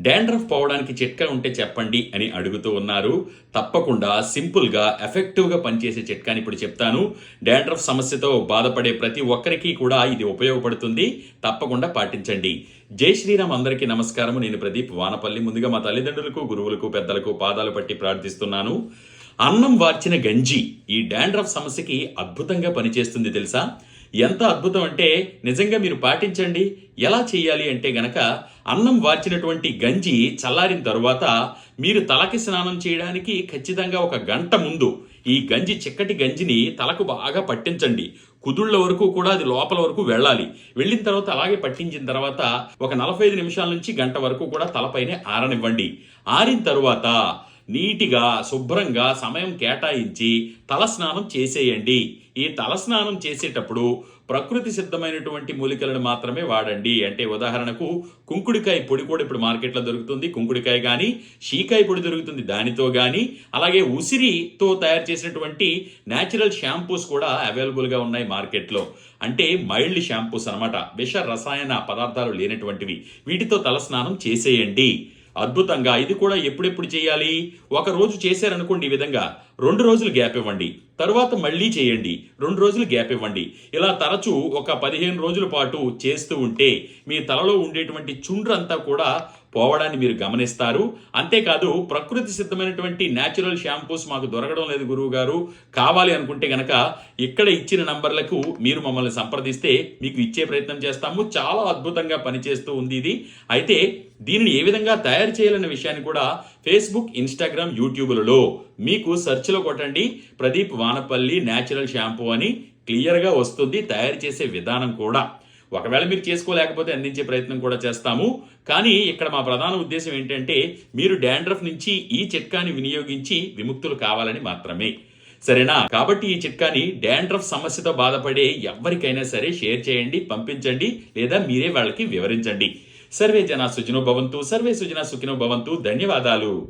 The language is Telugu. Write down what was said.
డాండ్రఫ్ పోవడానికి చిట్కా ఉంటే చెప్పండి అని అడుగుతూ ఉన్నారు. తప్పకుండా సింపుల్గా ఎఫెక్టివ్గా పనిచేసే చిట్కాని ఇప్పుడు చెప్తాను. డాండ్రఫ్ సమస్యతో బాధపడే ప్రతి ఒక్కరికి కూడా ఇది ఉపయోగపడుతుంది. తప్పకుండా పాటించండి. జై శ్రీరామ్ అందరికీ నమస్కారం నేను ప్రదీప్ వానపల్లి. ముందుగా మా తల్లిదండ్రులకు గురువులకు పెద్దలకు పాదాలు పట్టి ప్రార్థిస్తున్నాను. అన్నం వార్చిన గంజి ఈ డాండ్రఫ్ సమస్యకి అద్భుతంగా పనిచేస్తుంది తెలుసా? ఎంత అద్భుతం అంటే నిజంగా మీరు పాటించండి. ఎలా చేయాలి అంటే గనక అన్నం వార్చినటువంటి గంజి చల్లారిన తరువాత మీరు తలకి స్నానం చేయడానికి ఖచ్చితంగా ఒక గంట ముందు ఈ గంజి చిక్కటి గంజిని తలకు బాగా పట్టించండి. కుదుళ్ళ వరకు కూడా అది లోపల వరకు వెళ్ళాలి. వెళ్ళిన తర్వాత అలాగే పట్టించిన తర్వాత ఒక నలభై ఐదు నిమిషాల నుంచి గంట వరకు కూడా తలపైనే ఆరనివ్వండి. ఆరిన తరువాత నీటిగా శుభ్రంగా సమయం కేటాయించి తలస్నానం చేసేయండి. ఈ తలస్నానం చేసేటప్పుడు ప్రకృతి సిద్ధమైనటువంటి మూలికలను మాత్రమే వాడండి. అంటే ఉదాహరణకు కుంకుడికాయ పొడి కూడా ఇప్పుడు మార్కెట్లో దొరుకుతుంది. కుంకుడికాయ కానీ షీకాయ పొడి దొరుకుతుంది దానితో కానీ అలాగే ఉసిరితో తయారు చేసినటువంటి న్యాచురల్ షాంపూస్ కూడా అవైలబుల్గా ఉన్నాయి మార్కెట్లో. అంటే మైల్డ్ షాంపూస్ అన్నమాట. విష రసాయన పదార్థాలు లేనటువంటివి. వీటితో తలస్నానం చేసేయండి. అద్భుతంగా ఇది కూడా ఎప్పుడెప్పుడు చేయాలి? ఒక రోజు చేశారనుకోండి ఈ విధంగా. రెండు రోజులు గ్యాప్ ఇవ్వండి. తరువాత మళ్ళీ చేయండి. రెండు రోజులు గ్యాప్ ఇవ్వండి. ఇలా తరచూ ఒక పదిహేను రోజుల పాటు చేస్తూ ఉంటే మీ తలలో ఉండేటువంటి చుండ్రంతా కూడా పోవడాన్ని మీరు గమనిస్తారు. అంతేకాదు ప్రకృతి సిద్ధమైనటువంటి న్యాచురల్ షాంపూస్ మాకు దొరకడం లేదు గురువు గారు. కావాలి అనుకుంటే గనక ఇక్కడ ఇచ్చిన నంబర్లకు మీరు మమ్మల్ని సంప్రదిస్తే మీకు ఇచ్చే ప్రయత్నం చేస్తాము. చాలా అద్భుతంగా పనిచేస్తూ ఉంది ఇది. అయితే దీనిని ఏ విధంగా తయారు చేయాలన్న విషయాన్ని కూడా ఫేస్బుక్ ఇన్స్టాగ్రామ్ యూట్యూబ్లలో మీకు సెర్చ్లో కొట్టండి. ప్రదీప్ వానపల్లి న్యాచురల్ షాంపూ అని క్లియర్గా వస్తుంది. తయారు చేసే విధానం కూడా. ఒకవేళ మీరు చేసుకోలేకపోతే అందించే ప్రయత్నం కూడా చేస్తాము. కానీ ఇక్కడ మా ప్రధాన ఉద్దేశం ఏంటంటే మీరు డాండ్రఫ్ నుంచి ఈ చిట్కాని వినియోగించి విముక్తులు కావాలని మాత్రమే. సరేనా? కాబట్టి ఈ చిట్కాని డాండ్రఫ్ సమస్యతో బాధపడే ఎవరికైనా సరే షేర్ చేయండి పంపించండి లేదా మీరే వాళ్ళకి వివరించండి. సర్వే జన సుజనో భవంతు సర్వే సుజన సుఖినో భవంతు. ధన్యవాదాలు.